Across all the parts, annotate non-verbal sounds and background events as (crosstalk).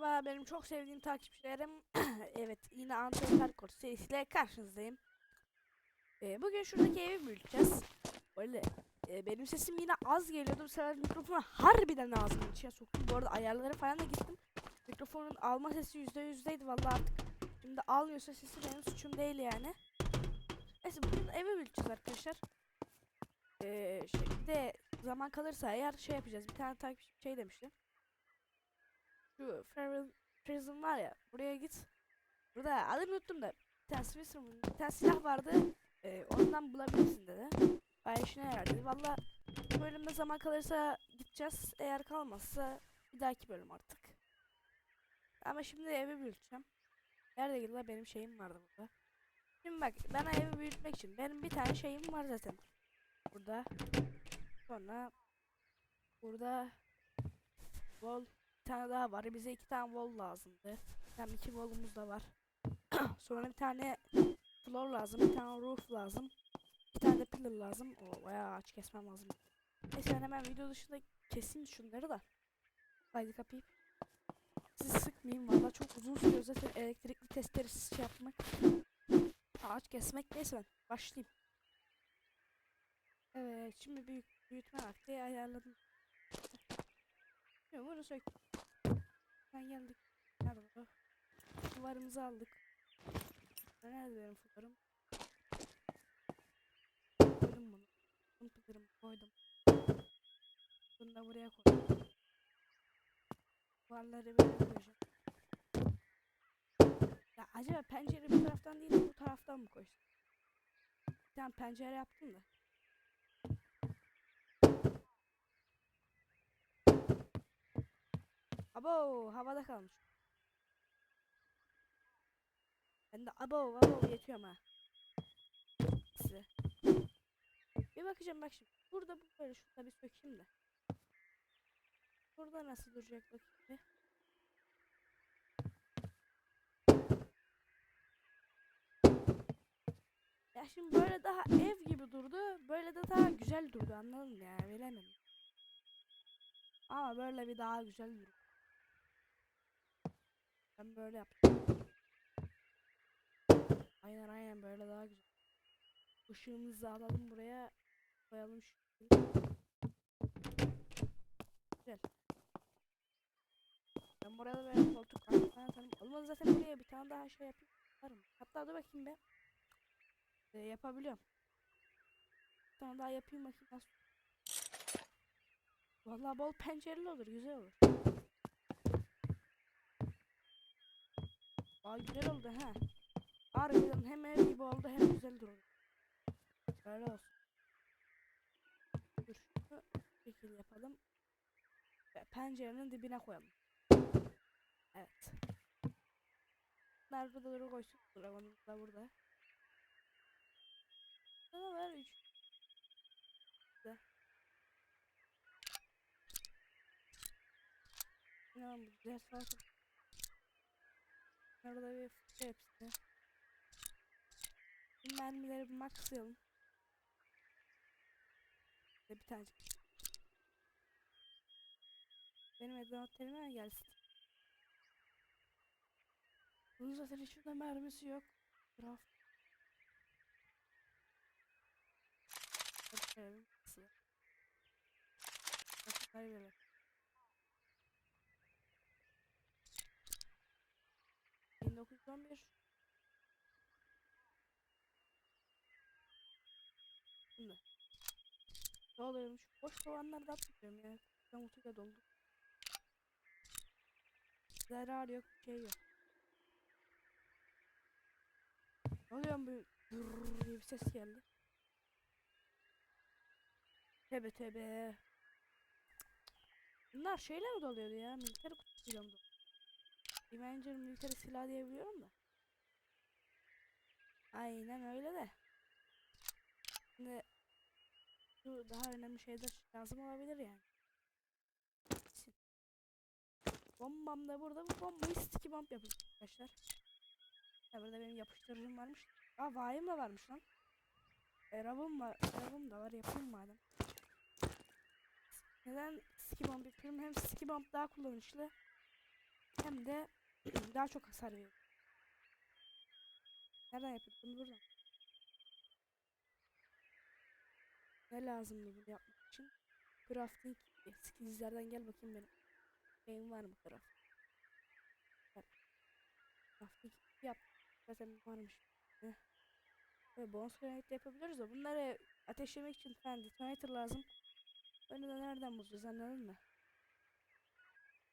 Merhaba benim çok sevdiğim takipçilerim. (clears throat) evet yine Antonio Hardcore serisiyle karşınızdayım. Ee, bugün şuradaki evi büyüteceğiz. Böyle e, benim sesim yine az geliyordu. Bu sefer mikrofonu harbiden ağzımın içine soktum. Bu arada ayarlara falan da gittim. Mikrofonun alma sesi yüzde yüzdeydi vallahi artık. Şimdi almıyorsa sesi benim suçum değil yani. Neyse bugün evi büyüteceğiz arkadaşlar. Ee, de zaman kalırsa eğer şey yapacağız. Bir tane takipçi şey demişti. Şu Prison var ya buraya git. Burada adını unuttum da bir tane silah vardı. Ee, ondan bulabilirsin dedi. Bayağı işine yarar. Valla bu bölümde zaman kalırsa gideceğiz. Eğer kalmazsa bir dahaki bölüm artık. Ama şimdi evi büyüteceğim. Nerede gidiyor benim şeyim vardı burada. Şimdi bak ben evi büyütmek için benim bir tane şeyim var zaten. Burada. Sonra burada wall bir tane daha var. Bize iki tane wall lazımdı. Hem iki wall'umuz da var. (coughs) Sonra bir tane floor lazım. Bir tane roof lazım. Bir tane de pillar lazım. O bayağı aç kesmem lazım. Neyse hemen video dışında keseyim şunları da. Haydi kapayım. Sizi sıkmayayım valla çok uzun sürüyor zaten elektrikli testleri şey yapmak. Ağaç kesmek neyse ben başlayayım. Evet şimdi büyük büyütme vakti ayarladım. Bunu sök. Ben geldik. Nerede bu? Duvarımızı aldık. Nerede benim fularım? Koydum bunu. Bunu pillarımı koydum. Bunu da buraya koydum. Duvarları böyle koyacağım. Ya acaba pencere bu taraftan değil de bu taraftan mı koysam? Bir tane pencere yaptım da. Abo havada kalmış. Ben de abo abo yetiyorum ha. Bir bakacağım bak şimdi. Burada bu böyle şurada bir sökeyim de. Burada nasıl duracak bakayım bir. Ya şimdi böyle daha ev gibi durdu. Böyle de daha güzel durdu anladın mı ya bilemedim. Ama böyle bir daha güzel durdu. Ben böyle yaptım. Aynen aynen böyle daha güzel. Işığımızı alalım buraya. Koyalım şu. Güzel. Ben buraya da böyle koltuk atarım. Olmaz zaten buraya bir tane daha şey yapayım. Yaparım. Hatta dur bakayım be. Ee, yapabiliyorum. Bir tane daha yapayım bakayım nasıl. Vallahi bol pencereli olur, güzel olur. Aa güzel oldu ha. Harbiden hem ev gibi oldu hem güzel durdu. Böyle olsun. Dur şunu bir şekilde yapalım. Ve pencerenin dibine koyalım. Evet. Bunlar burada doğru koysun. Dragonumuz da burada. Var? Üç. Güzel. Ne var bu güzel salata. Arada bir şey fıkra hepsi. Şimdi mermileri bir maxlayalım. Bir tanecik. Benim advantajıma gelsin. Bunun zaten hiçbir mermisi yok. Bravo. Hadi kaybederim. Hadi kaybederim. 1911. Şimdi. Ne oluyormuş? Boş kovanları da atmıyorum yani. Ben utuyla doldu. Zarar yok, bir şey yok. Ne oluyor bu? Durr diye bir ses geldi. Tebe tebe. Bunlar şeyle mi doluyordu ya? Militer kutusuyla mı doluyordu? Avenger militer silah diyebiliyorum da. Aynen öyle de. Şimdi şu daha önemli şeyler lazım olabilir yani. Bombam da burada. Bu bombayı sticky bomb yapacağız arkadaşlar. Ya burada benim yapıştırıcım varmış. Aa vayım da varmış lan. E, rabım var. Rabım da var. Yapayım madem. Neden sticky bomb yapıyorum? Hem sticky bomb daha kullanışlı. hem de daha çok hasar veriyor. Nereden yapıyordum? Buradan. Ne lazımdı bunu yapmak için? Crafting skills'lerden gel bakayım benim. Benim var mı craft? Var. Crafting yap. Zaten varmış. Heh. Ve bonus granite yapabiliyoruz da bunları ateşlemek için falan detonator lazım. Onu da nereden bulacağız anladın mı?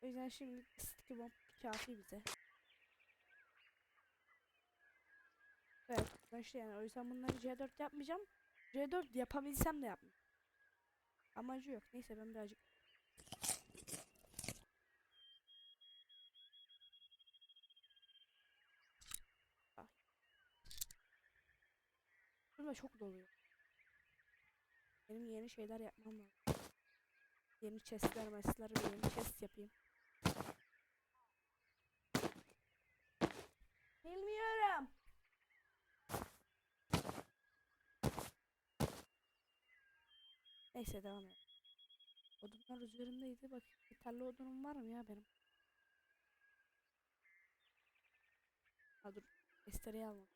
O yüzden şimdi sticky bomb kafi bize. Evet, işte yani o yüzden bunları C4 yapmayacağım. C4 yapabilsem de yapmayayım. Amacı yok. Neyse ben birazcık Ay. Burada çok doluyor. Benim yeni şeyler yapmam lazım. Yeni chestler, mesler yeni chest yapayım. Bilmiyorum. Neyse devam edelim. Odunlar üzerimdeydi. Bak yeterli odunum var mı ya benim? Ha dur. Estereyi almam.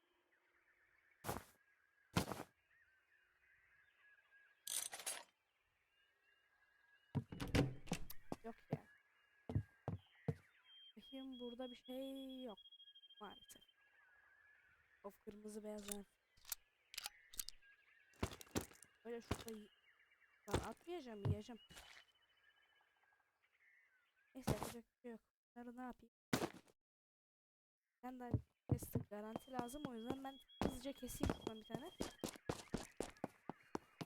Yok ya. Bakayım burada bir şey yok. Maalesef. Of kırmızı beyaz renk. Böyle şurada ben atmayacağım yiyeceğim. Neyse yapacak bir şey yok. Bunları ne yapayım? Ben de kestim. Garanti lazım o yüzden ben hızlıca keseyim şuradan bir tane.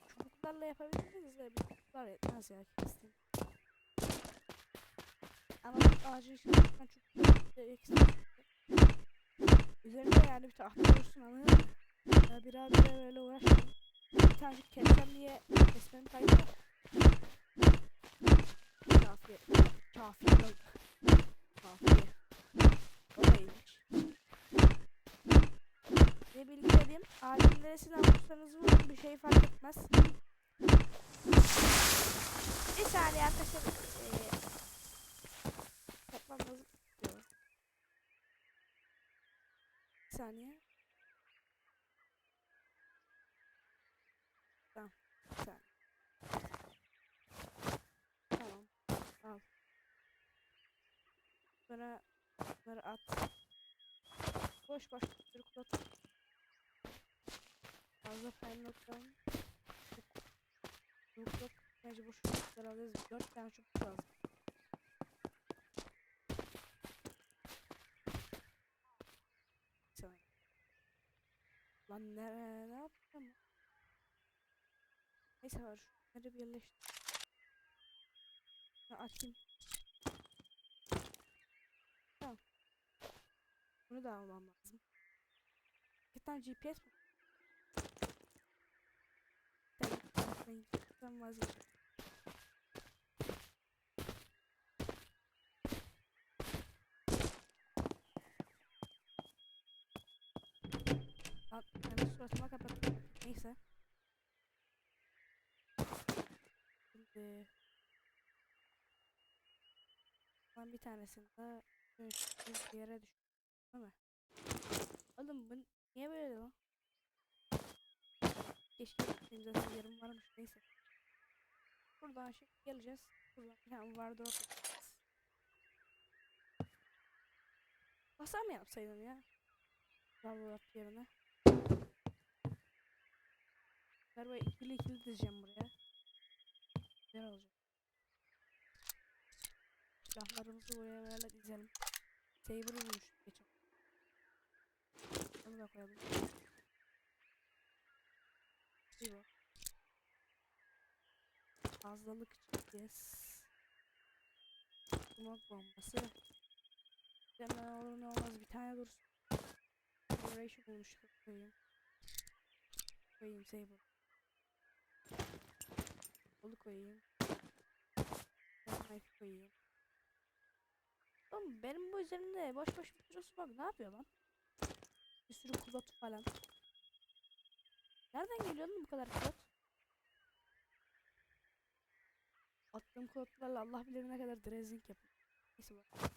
Çubuklarla yapabiliriz de bir çubuklar yetmez ya kestim. Ama bu ağacın içinden çok eksik. Üzerinde yani bir tahta olsun anladın mı? Ya bir abi de böyle uğraşmayın. Bir tanecik kessem diye kesmem kaydı. Kafi. Kafi. Kafi. O da iyiymiş. Ne bilgi vereyim. Ağacın neresinden vursanız vurun bir şey fark etmez. Bir saniye arkadaşlar. Ee, yapmam lazım. Yok. Bir saniye. Tamam. Bir. Tamam. Al. Sonra bunları at. Boş boş bir kulak. Fazla fen noktam. Yok yok. Boş çubuklar alırız. Dört tane çubuk lazım. Bir saniye. Lan ne, ne yapacağım? Neyse var. Şunları birleştir. Ha, açayım. Tamam. Bunu da almam lazım. Bir tane GPS mi? Tamam. Ben, ben vazgeçtim. Al, kendi suratıma kapattım. Neyse. Şimdi ben bir tanesini dönüştürüp bir yere düşürdüm. Değil mi? Oğlum bu niye böyle lan? Keşke zaten yarım varmış neyse. Buradan şimdi geleceğiz. Buradan bir tane wardrop yapacağız. Basar mı yapsaydım ya? Wardrop yerine. Böyle ikili ikili dizeceğim buraya. Güzel olacak. Silahlarımızı buraya böyle dizelim. Saber'ı bulmuştuk geçen. Onu da koyalım. İyi bu. Fazlalık için yes. Smoke bombası. Hemen olur ne olmaz bir tane dursun. Duration bulmuştuk koyayım. Koyayım Saber. Kolu koyayım. Knife koyayım. Oğlum benim bu üzerimde boş boş bir sürü bak ne yapıyor lan? Bir sürü kulot falan. Nereden geliyor lan bu kadar kulot? Attığım kulotlarla Allah bilir ne kadar drezing yapıyor. Neyse bak.